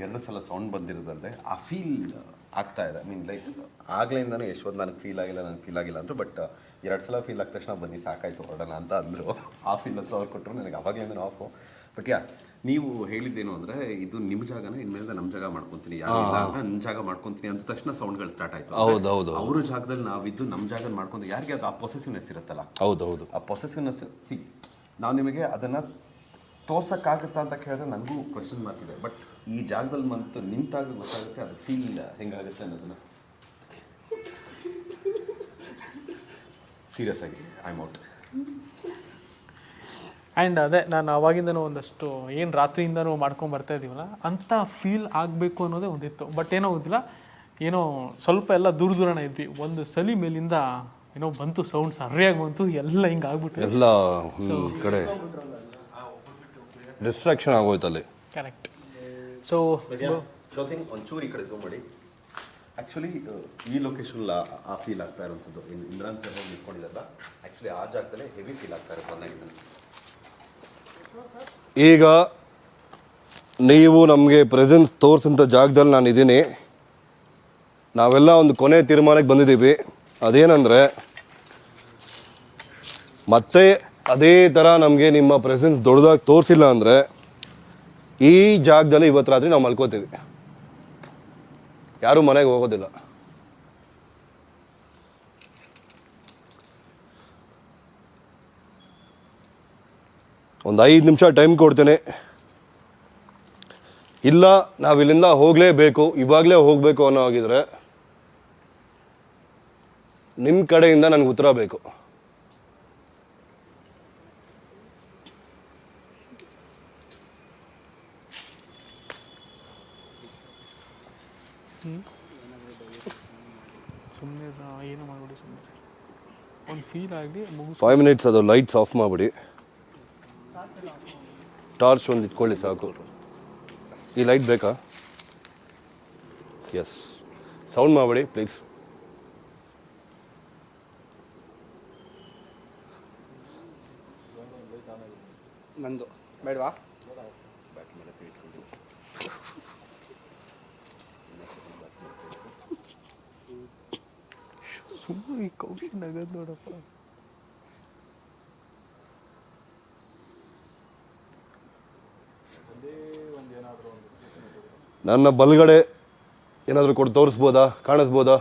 ಎರಡು ಸಲ ಸೌಂಡ್ ಬಂದಿರೋದಲ್ಲದೆ ಆ ಫೀಲ್ ಆಗ್ತಾ ಇದೆ. ಮೀನ್ ಲೈಕ್ ಆಗ್ಲಿಂದನೂ ಯಶವಂತ್ ನನಗೆ ಫೀಲ್ ಆಗಿಲ್ಲ ನನಗೆ ಫೀಲ್ ಆಗಿಲ್ಲ ಅಂದರು ಬಟ್ ಎರಡು ಸಲ ಫೀಲ್ ಆದ ತಕ್ಷಣ ಬನ್ನಿ ಸಾಕಾಯ್ತು ಹೊರಡೋಣ ಅಂತ ಅಂದರು. ಆ ಫೀಲ್ ಹತ್ರ ಅವ್ರು ಕೊಟ್ಟರು ನನಗೆ ಅವಾಗಲಿಂದನೂ ಆಫು ಬಟ್ ಯಾ ನೀವು ಹೇಳಿದ್ದೇನು ಅಂದರೆ ಇದು ನಿಮ್ಮ ಜಾಗನ ಇನ್ಮೇಲೆ ನಮ್ಮ ಜಾಗ ಮಾಡ್ಕೊತೀನಿ. ನನ್ನ ಜಾಗ ಮಾಡ್ಕೊತೀನಿ ಅಂತ ತಕ್ಷಣ ಸೌಂಡ್ಗಳು ಸ್ಟಾರ್ಟ್ ಆಯ್ತು. ಹೌದು, ಹೌದು. ಅವ್ರ ಜಾಗದಲ್ಲಿ ನಾವಿದ್ದು ನಮ್ಮ ಜಾಗ ಮಾಡ್ಕೊಂಡು ಯಾರಿಗೆ ಅದು ಆ ಪೊಸೆಸಿವ್ನೆಸ್ ಇರುತ್ತಲ್ಲ? ಹೌದು ಹೌದು. ಆ ಪೊಸೆಸಿವ್ನೆಸ್ ಸಿ ನಾವು ನಿಮಗೆ ಅದನ್ನು ತೋರ್ಸೋಕ್ಕಾಗುತ್ತಾ ಅಂತ ಕೇಳಿದ್ರೆ ನನಗೂ ಕ್ವಶನ್ ಇದೆ. ಬಟ್ ಈ ಜಾಗದಲ್ಲಿ ಬಂತು ನಿಂತಾಗ ಗೊತ್ತಾಗುತ್ತೆ ಅದು ಫೀಲ್ ಹೆಂಗಾಗುತ್ತೆ ಅನ್ನೋದನ್ನು. ಸೀರಿಯಸ್ ಆಗಿ ಐ ಔಟ್ ಆ್ಯಂಡ್ ಅದೇ, ನಾನು ಅವಾಗಿಂದನೂ ಒಂದಷ್ಟು, ಏನು ರಾತ್ರಿಯಿಂದನೂ ಮಾಡ್ಕೊಂಡು ಬರ್ತಾ ಇದ್ದೀವಲ್ಲ ಅಂಥ ಫೀಲ್ ಆಗಬೇಕು ಅನ್ನೋದೇ ಒಂದಿತ್ತು. ಬಟ್ ಏನೋ ಗೊತ್ತಿಲ್ಲ, ಏನೋ ಸ್ವಲ್ಪ ಎಲ್ಲ ದೂರ ದೂರನೇ ಇದ್ವಿ. ಒಂದು ಸಲಿ ಮೇಲಿಂದ ಏನೋ ಬಂತು ಸೌಂಡ್ ಸರಿಯಾಗಿ ಬಂತು ಎಲ್ಲ ಹಿಂಗೆ ಆಗ್ಬಿಟ್ಟು ಎಲ್ಲ ಒಂದು ಕಡೆ ಡಿಸ್ಟ್ರಾಕ್ಷನ್ ಆಗೋಯ್ತು ಅಲ್ಲಿ. ಕರೆಕ್ಟ್ ಸೊ ಒಂಚೂರು ಈ ಕಡೆ ಝೂಮ್ ಮಾಡಿ. ಆ್ಯಕ್ಚುಲಿ ಈ ಲೊಕೇಶನ್ ಆ ಫೀಲ್ ಆಗ್ತಾ ಇರುವಂಥದ್ದು. ಇನ್ ಇಮ್ರಾನ್ ಸರ್ ಹೋಗಿ ನಿಂತ್ಕೊಂಡಿದ್ದಲ್ಲ ಆ್ಯಕ್ಚುಲಿ ಆ ಜಾಗದಲ್ಲೇ ಹೆವಿ ಫೀಲ್ ಆಗ್ತಾ ಇರುತ್ತೆ ಈಗ ನೀವು ನಮಗೆ ಪ್ರೆಸೆನ್ಸ್ ತೋರಿಸಿದಂಥ ಜಾಗದಲ್ಲಿ ನಾನು ಇದ್ದೀನಿ ನಾವೆಲ್ಲ ಒಂದು ಕೊನೆ ತೀರ್ಮಾನಕ್ಕೆ ಬಂದಿದ್ದೀವಿ. ಅದೇನೆಂದರೆ ಮತ್ತೆ ಅದೇ ಥರ ನಮಗೆ ನಿಮ್ಮ ಪ್ರೆಸೆನ್ಸ್ ದೊಡ್ಡದಾಗಿ ತೋರಿಸಿಲ್ಲ ಅಂದರೆ ಈ ಜಾಗದಲ್ಲಿ ಇವತ್ತು ರಾತ್ರಿ ನಾವು ಮಲ್ಕೋತೀವಿ. ಯಾರೂ ಮನೆಗೆ ಹೋಗೋದಿಲ್ಲ. ಒಂದು ಐದು ನಿಮಿಷ ಟೈಮ್ ಕೊಡ್ತೇನೆ. ಇಲ್ಲ, ನಾವು ಇಲ್ಲಿಂದ ಹೋಗಲೇಬೇಕು, ಇವಾಗಲೇ ಹೋಗಬೇಕು ಅನ್ನೋ ಆಗಿದ್ರೆ ನಿಮ್ಮ ಕಡೆಯಿಂದ ನನಗೆ ಉತ್ತರ ಬೇಕು. ಸುಮ್ಮನೆ ಏನು ಮಾಡ್ಬಿಡಿ ಸುಮ್ಮನೆ ಒಂದು ಫೀಲ್ ಆಗಲಿ ಮುಗಿಸ್ ಫೈವ್ ಮಿನಿಟ್ಸ್ ಅದು ಲೈಟ್ಸ್ ಆಫ್ ಮಾಡಿಬಿಡಿ. ಟಾರ್ಚ್ ಒಂದು ಇಟ್ಕೊಳ್ಳಿ ಸಾಕು. ಈ ಲೈಟ್ ಬೇಕಾ? ಎಸ್ ಸೌಂಡ್ ಮಾಡಬೇಡಿ ಪ್ಲೀಸ್ ನಂದು ಬೇಡವಾ ಸುಮ್ಮನೆ ಈ ಕೌಶಿ ನಗದ್ ನೋಡಪ್ಪ ನನ್ನ ಬಲಗಡೆ ಏನಾದರೂ ಕೊಟ್ಟು ತೋರಿಸ್ಬೋದಾ? ಕಾಣಿಸ್ಬೋದಾ?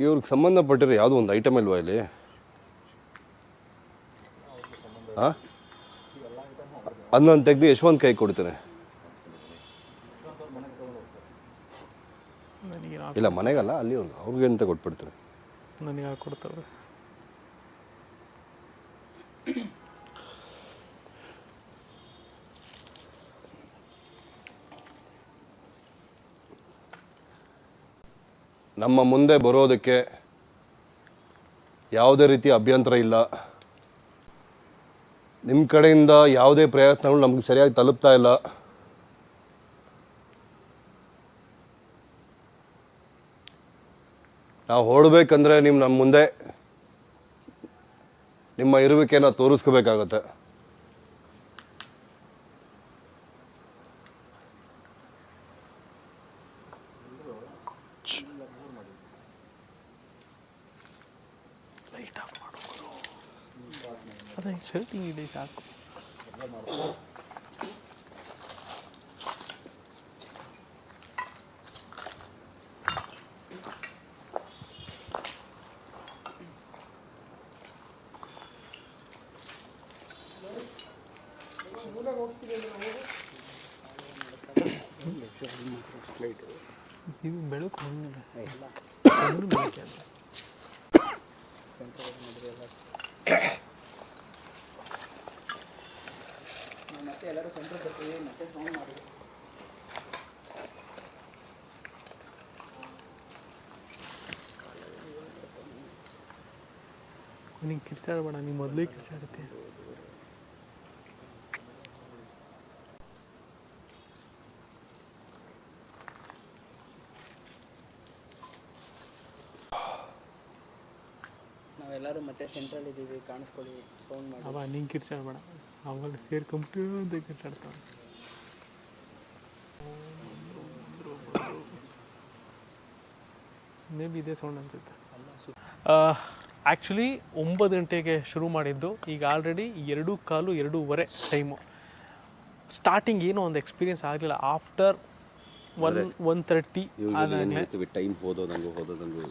ಇವ್ರಿಗೆ ಸಂಬಂಧಪಟ್ಟಿರೋ ಯಾವುದೋ ಒಂದು ಐಟಮ್ ಇಲ್ವಾ ಇಲ್ಲಿ? ಹಾಂ ಅದು ನಾನು ತೆಗೆದು ಯಶವಂತ್ ಕೈ ಕೊಡ್ತೇನೆ. ಇಲ್ಲ ಮನೆಗಲ್ಲ ಅಲ್ಲಿ ಅವ್ರು- ಅವ್ರಿಗೆ ಅಂತ ಕೊಟ್ಬಿಡ್ತೇನೆ. ನನಗೆ ಕೊಡ್ತಾರೆ ನಮ್ಮ ಮುಂದೆ ಬರೋದಕ್ಕೆ ಯಾವುದೇ ರೀತಿ ಅಭ್ಯಂತರ ಇಲ್ಲ. ನಿಮ್ಮ ಕಡೆಯಿಂದ ಯಾವುದೇ ಪ್ರಯತ್ನಗಳು ನಮಗೆ ಸರಿಯಾಗಿ ತಲುಪ್ತಾ ಇಲ್ಲ. ನಾವು ಹೊಡಬೇಕಂದ್ರೆ ನಿಮ್ಮ ನಮ್ಮ ಮುಂದೆ ನಿಮ್ಮ ಇರುವಿಕೆಯನ್ನು ತೋರಿಸ್ಕೋಬೇಕಾಗತ್ತೆ ಲೈಟ್ ಆಫ್ ಮಾಡೋದು ಅದೇ ಶರ್ಟ್ ಇಡಿ ಸಾಕು ಇದು ಬೆಳಕು ಹಂಗೆ ಕಣ್ಣು ಬೆಳಕೆ ಅಲ್ಲ ಮತ್ತೆ ಎಲ್ಲರೂ ಸೆಂಟ್ರ್ ಬರ್ತೀವಿ ಮತ್ತೆ ಸೌಂಡ್ ಮಾಡಿ ನಿಂಗೆ ಕಿರ್ಚಾಡಬೇಡ ನೀ ಮೊದಲೇ ಕಿರ್ಚಾಡುತ್ತೆ ನಾವೆಲ್ಲರೂ ಮತ್ತೆ ಸೆಂಟ್ರಲ್ ಇದ್ದೀವಿ ಕಾಣಿಸ್ಕೊಳ್ಳಿ ಸೌಂಡ್ ಮಾಡಿ. ಅವ ನಿಂಗೆ ಕಿರ್ಚಾಡಬೇಡ ಅವಾಗ ಸೇರ್ಕೊಂಬಿಟ್ಟು ಅಂತ ಕಿರ್ಚಾಡ್ತಾವೆ ಮೇ ಬಿ ಇದೆ ಸೌಂಡ್ ಅನ್ಸುತ್ತೆ. ಆ್ಯಕ್ಚುಲಿ ಒಂಬತ್ತು ಗಂಟೆಗೆ ಶುರು ಮಾಡಿದ್ದು. ಈಗ ಆಲ್ರೆಡಿ ಎರಡು ಕಾಲು ಎರಡೂವರೆ ಟೈಮು ಸ್ಟಾರ್ಟಿಂಗ್ ಏನೋ ಒಂದು ಎಕ್ಸ್ಪೀರಿಯನ್ಸ್ ಆಗಲಿಲ್ಲ. After one one thirty time ಹೋದೋದಂಗು ಹೋದೋದಂಗು.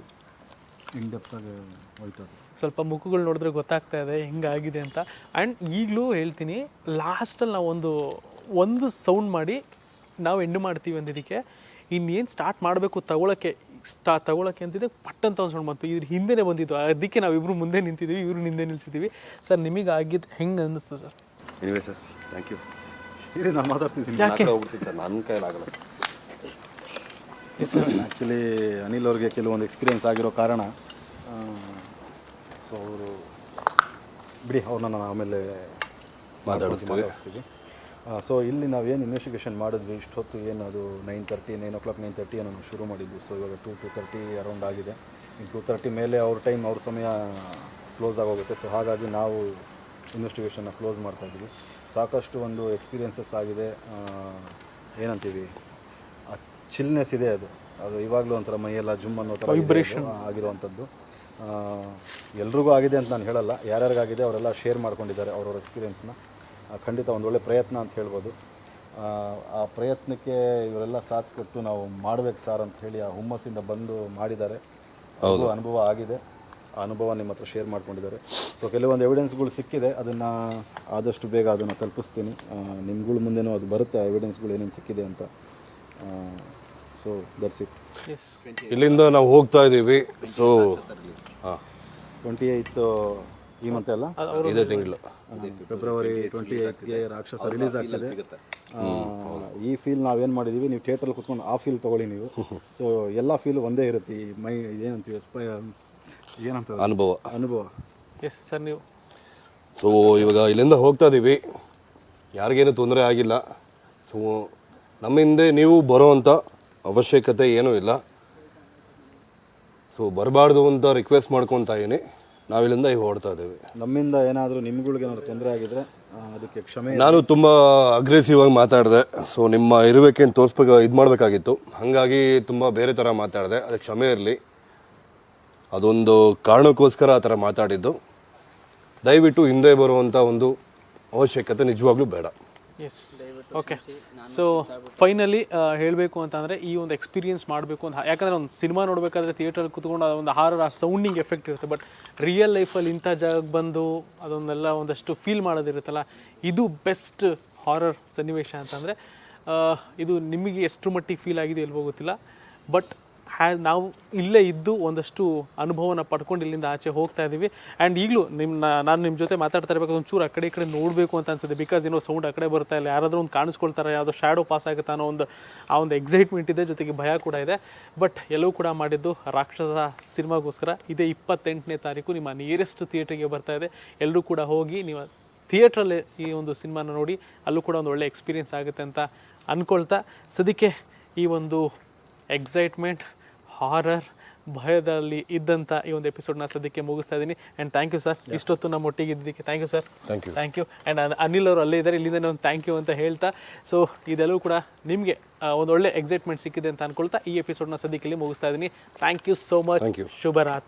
ಸ್ವಲ್ಪ ಮುಖಗಳು ನೋಡಿದ್ರೆ ಗೊತ್ತಾಗ್ತಾ ಇದೆ ಹೆಂಗಾಗಿದೆ ಅಂತ. ಆ್ಯಂಡ್ ಈಗಲೂ ಹೇಳ್ತೀನಿ ಲಾಸ್ಟಲ್ಲಿ ನಾವು ಒಂದು ಒಂದು ಸೌಂಡ್ ಮಾಡಿ ನಾವು ಎಂಡ್ ಮಾಡ್ತೀವಿ ಅಂದಿದ್ದಕ್ಕೆ. ಇನ್ನೇನು ಸ್ಟಾರ್ಟ್ ಮಾಡಬೇಕು ತಗೊಳಕ್ಕೆ ಸ್ಟಾ ತಗೊಳಕ್ಕೆ ಅಂತಿದೆ ಪಟ್ ಅಂತ ಒಂದು ಸೌಂಡ್ ಬಂತು. ಇದ್ರ ಹಿಂದೆನೇ ಬಂದಿದ್ದು. ಅದಕ್ಕೆ ನಾವಿಬ್ರು ಮುಂದೆ ನಿಂತಿದ್ದೀವಿ ಇವರು ಹಿಂದೆ ನಿಲ್ಸಿದ್ದೀವಿ ಸರ್ ನಿಮಗೆ ಆಗಿದ್ದು ಹೆಂಗೆ ಅನ್ನಿಸ್ತು sir? Anyway sir thank you ಇರಿ ನಾನು ಮಾತಾಡ್ತಿದ್ದೀನಿ. ಯಾಕೆ? ಹೋಗ್ಬಿಡ್ತೀನಿ ಸರ್. ನನ್ನ ಕೈಲಾಗಲ್ಲ ಆ್ಯಕ್ಚುಲಿ ಅನಿಲ್ ಅವ್ರಿಗೆ ಕೆಲವೊಂದು ಎಕ್ಸ್ಪೀರಿಯನ್ಸ್ ಆಗಿರೋ ಕಾರಣ ಸೊ ಅವರು ಬಿಡಿ ಅವ್ರನ್ನ ನಾನು ಆಮೇಲೆ ಮಾತಾಡಿಸ್ತೀವಿ. ಸೊ ಇಲ್ಲಿ ನಾವೇನು ಇನ್ವೆಸ್ಟಿಗೇಷನ್ ಮಾಡಿದ್ವಿ ಇಷ್ಟೊತ್ತು ಏನು ಅದು nine thirty nine o'clock nine thirty ನಾನು ಶುರು ಮಾಡಿದ್ವಿ. ಸೊ ಇವಾಗ ಟೂ ಟು ತರ್ಟಿ ಅರೌಂಡ್ ಆಗಿದೆ. ಇನ್ನು ಟೂ ತರ್ಟಿ ಮೇಲೆ ಅವ್ರ ಟೈಮ್ ಅವ್ರ ಸಮಯ ಕ್ಲೋಸ್ ಆಗೋಗುತ್ತೆ. ಸೊ ಹಾಗಾಗಿ ನಾವು ಇನ್ವೆಸ್ಟಿಗೇಷನ್ನ ಕ್ಲೋಸ್ ಮಾಡ್ತಾ ಇದ್ದೀವಿ ಸಾಕಷ್ಟು ಒಂದು ಎಕ್ಸ್ಪೀರಿಯನ್ಸಸ್ ಆಗಿದೆ. ಏನಂತೀವಿ? ಆ ಚಿಲ್ನೆಸ್ ಇದೆ ಅದು. ಅದು ಇವಾಗಲೂ ಒಂಥರ ಮೈಯೆಲ್ಲ ಜುಮ್ ಅನ್ನೋ ಥರ ವೈಬ್ರೇಷನ್ ಆಗಿರುವಂಥದ್ದು. ಎಲ್ರಿಗೂ ಆಗಿದೆ ಅಂತ ನಾನು ಹೇಳಲ್ಲ. ಯಾರ್ಯಾರಿಗಾಗಿದೆ ಅವರೆಲ್ಲ ಶೇರ್ ಮಾಡ್ಕೊಂಡಿದ್ದಾರೆ ಅವ್ರವ್ರ ಎಕ್ಸ್ಪೀರಿಯನ್ಸ್ನ ಖಂಡಿತ ಒಂದು ಒಳ್ಳೆ ಪ್ರಯತ್ನ ಅಂತ ಹೇಳ್ಬೋದು. ಆ, ಪ್ರಯತ್ನಕ್ಕೆ ಇವರೆಲ್ಲ ಸಾಥ್ ಕೊಟ್ಟು ನಾವು ಮಾಡ್ಬೇಕು ಸರ್ ಅಂತ ಹೇಳಿ ಆ ಹುಮ್ಮಸ್ಸಿಂದ ಬಂದು ಮಾಡಿದ್ದಾರೆ. ಅದು ಅನುಭವ ಆಗಿದೆ. ಆ ಅನುಭವ ನಿಮ್ಮ ಹತ್ರ ಶೇರ್ ಮಾಡ್ಕೊಂಡಿದ್ದಾರೆ. ಸೊ ಕೆಲವೊಂದು ಎವಿಡೆನ್ಸ್ಗಳು ಸಿಕ್ಕಿದೆ. ಅದನ್ನು ಆದಷ್ಟು ಬೇಗ ಅದನ್ನು ತಲುಪಿಸ್ತೀನಿ. ನಿಮ್ಗಳ ಮುಂದೆನೂ ಅದು ಬರುತ್ತೆ. ಆ ಎವಿಡೆನ್ಸ್ಗಳು ಏನೇನು ಸಿಕ್ಕಿದೆ ಅಂತ. ಸೊ ದಟ್ಸ್ ಇಟ್ ಎಸ್ ಇಲ್ಲಿಂದ ನಾವು ಹೋಗ್ತಾ ಇದ್ದೀವಿ ಸೊ ಹಾಂ. ಟ್ವೆಂಟಿ ಏಯ್ತ್ ಈ ಮಂತ್ ಅಲ್ಲ? ಇದೇ ತಿಂಗಳು. ಫೆಬ್ರವರಿ ಟ್ವೆಂಟಿ ಏಯ್ತ್ಗೆ ರಾಕ್ಷಸ ರಿಲೀಸ್ ಆಗ್ತದೆ. ಆ, ಈ ಫೀಲ್ ನಾವೇನು ಮಾಡಿದ್ದೀವಿ ನೀವು ಥಿಯೇಟ್ರಲ್ಲಿ ಕುತ್ಕೊಂಡು ಆ ಫೀಲ್ ತೊಗೊಳ್ಳಿ ನೀವು. ಸೊ ಎಲ್ಲ ಫೀಲ್ ಒಂದೇ ಇರುತ್ತೆ. ಈ ಮೈ ಏನಂತೀವಿ ಸ್ಪೈ ಏನಂತ ಅನುಭವ. ಅನುಭವ. ಎಸ್ ಸರ್ ನೀವು? ಸೊ ಇವಾಗ ಇಲ್ಲಿಂದ ಹೋಗ್ತಾ ಇದ್ದೀವಿ ಯಾರಿಗೇನು ತೊಂದರೆ ಆಗಿಲ್ಲ. ಸೊ ನಮ್ಮ ಹಿಂದೆ ನೀವು ಬರೋವಂಥ ಅವಶ್ಯಕತೆ ಏನೂ ಇಲ್ಲ. ಸೊ ಬರಬಾರ್ದು ಅಂತ ರಿಕ್ವೆಸ್ಟ್ ಮಾಡ್ಕೊತಾ ಇದೀನಿ. ನಾವಿಲ್ಲಿಂದ ಈಗ ಓಡ್ತಾ ಇದ್ದೀವಿ. ನಮ್ಮಿಂದ ಏನಾದರೂ ನಿಮ್ಗಳಿಗೆ ಏನಾದರೂ ತೊಂದರೆ ಆಗಿದ್ರೆ ಆ, ಅದಕ್ಕೆ ಕ್ಷಮೆ ನಾನು ತುಂಬ ಅಗ್ರೆಸಿವ್ ಆಗಿ ಮಾತಾಡಿದೆ. ಸೊ ನಿಮ್ಮ ಇರಬೇಕೇನು ತೋರಿಸ್ಬೇಕು ಇದು ಮಾಡಬೇಕಾಗಿತ್ತು. ಹಾಗಾಗಿ ತುಂಬ ಬೇರೆ ಥರ ಮಾತಾಡಿದೆ. ಅದಕ್ಕೆ ಕ್ಷಮೆ ಇರಲಿ. ಅದೊಂದು ಕಾರಣಕ್ಕೋಸ್ಕರ ಆ ಥರ ಮಾತಾಡಿದ್ದು. ದಯವಿಟ್ಟು ಹಿಂದೆ ಬರುವಂಥ ಒಂದು ಅವಶ್ಯಕತೆ ನಿಜವಾಗ್ಲೂ ಬೇಡ. ಎಸ್ ಓಕೆ ಸೊ ಫೈನಲಿ ಹೇಳಬೇಕು ಅಂತಂದರೆ ಈ ಒಂದು ಎಕ್ಸ್ಪೀರಿಯನ್ಸ್ ಮಾಡಬೇಕು ಅಂತ ಯಾಕಂದರೆ ಒಂದು ಸಿನಿಮಾ ನೋಡಬೇಕಾದ್ರೆ ಥಿಯೇಟ್ರಲ್ಲಿ ಕುತ್ಕೊಂಡು ಅದೊಂದು ಹಾರರ್ ಆ ಸೌಂಡಿಂಗ್ ಎಫೆಕ್ಟ್ ಇರುತ್ತೆ ಬಟ್ ರಿಯಲ್ ಲೈಫಲ್ಲಿ ಇಂಥ ಜಾಗಕ್ಕೆ ಬಂದು ಅದೊಂದೆಲ್ಲ ಒಂದಷ್ಟು ಫೀಲ್ ಮಾಡೋದಿರುತ್ತಲ್ಲ ಇದು ಬೆಸ್ಟ್ ಹಾರರ್ ಸನ್ನಿವೇಶ ಅಂತಂದರೆ ಇದು ನಿಮಗೆ ಎಷ್ಟು ಮಟ್ಟಿಗೆ ಫೀಲ್ ಆಗಿದೆ ಎಲ್ವೋ ಗೊತ್ತಿಲ್ಲ ಬಟ್ ಹ್ಯಾ ನಾವು ಇಲ್ಲೇ ಇದ್ದು ಒಂದಷ್ಟು ಅನುಭವನ ಪಡ್ಕೊಂಡು ಇಲ್ಲಿಂದ ಆಚೆ ಹೋಗ್ತಾ ಇದ್ದೀವಿ ಆ್ಯಂಡ್ ಈಗಲೂ ನಿಮ್ಮ ನಾನು ನಿಮ್ಮ ಜೊತೆ ಮಾತಾಡ್ತಾ ಇರಬೇಕು, ಒಂಚೂರು ಆ ಕಡೆ ಈ ಕಡೆ ನೋಡಬೇಕು ಅಂತ ಅನ್ಸುತ್ತೆ. ಬಿಕಾಸ್ ಏನೋ ಸೌಂಡ್ ಆ ಕಡೆ ಬರ್ತಾ ಇಲ್ಲ? ಯಾರಾದರೂ ಒಂದು ಕಾಣಿಸ್ಕೊಳ್ತಾರೆ? ಯಾವುದೋ ಶ್ಯಾಡೋ ಪಾಸ್ ಆಗುತ್ತೆ ಅನ್ನೋ ಒಂದು, ಆ ಒಂದು ಎಕ್ಸೈಟ್ಮೆಂಟ್ ಇದೆ, ಜೊತೆಗೆ ಭಯ ಕೂಡ ಇದೆ. ಬಟ್ ಎಲ್ಲವೂ ಕೂಡ ಮಾಡಿದ್ದು ರಾಕ್ಷಸ ಸಿನಿಮಾಗೋಸ್ಕರ ಇದೇ ಇಪ್ಪತ್ತೆಂಟನೇ ತಾರೀಕು ನಿಮ್ಮ ನಿಯರೆಸ್ಟ್ ಥಿಯೇಟ್ರಿಗೆ ಬರ್ತಾ ಇದೆ. ಎಲ್ಲರೂ ಕೂಡ ಹೋಗಿ ನೀವು ಥಿಯೇಟ್ರಲ್ಲಿ ಈ ಒಂದು ಸಿನಿಮಾನ ನೋಡಿ, ಅಲ್ಲೂ ಕೂಡ ಒಂದು ಒಳ್ಳೆ ಎಕ್ಸ್ಪೀರಿಯೆನ್ಸ್ ಆಗುತ್ತೆ ಅಂತ ಅಂದ್ಕೊಳ್ತಾ ಸದ್ಯಕ್ಕೆ ಈ ಒಂದು ಎಕ್ಸೈಟ್ಮೆಂಟ್ ಹಾರರ್ ಭಯದಲ್ಲಿ ಇದ್ದಂಥ ಈ ಒಂದು ಎಪಿಸೋಡ್ನ ಸದ್ಯಕ್ಕೆ ಮುಗಿಸ್ತಾ ಇದ್ದೀನಿ. ಆ್ಯಂಡ್ ಥ್ಯಾಂಕ್ ಯು ಸರ್ ಇಷ್ಟೊತ್ತು ನಮ್ಮ ಒಟ್ಟಿಗೆ ಇದ್ದಕ್ಕೆ thank you sir thank you thank you and Anil ಅವರು ಅಲ್ಲೇ ಇದ್ದಾರೆ. ಇಲ್ಲಿಂದ ಒಂದು ಥ್ಯಾಂಕ್ ಯು ಅಂತ ಹೇಳ್ತಾ. ಸೊ ಇದೆಲ್ಲವೂ ಕೂಡ ನಿಮಗೆ ಒಂದು ಒಳ್ಳೆ ಎಕ್ಸೈಟ್ಮೆಂಟ್ ಸಿಕ್ಕಿದೆ ಅಂತ ಅನ್ಕೊಳ್ತಾ ಈ ಎಪಿಸೋಡ್ನ ಸದ್ಯಕ್ಕೆ ಇಲ್ಲಿ ಮುಗಿಸ್ತಾ ಇದ್ದೀನಿ. Thank you so much ಶುಭರಾತ್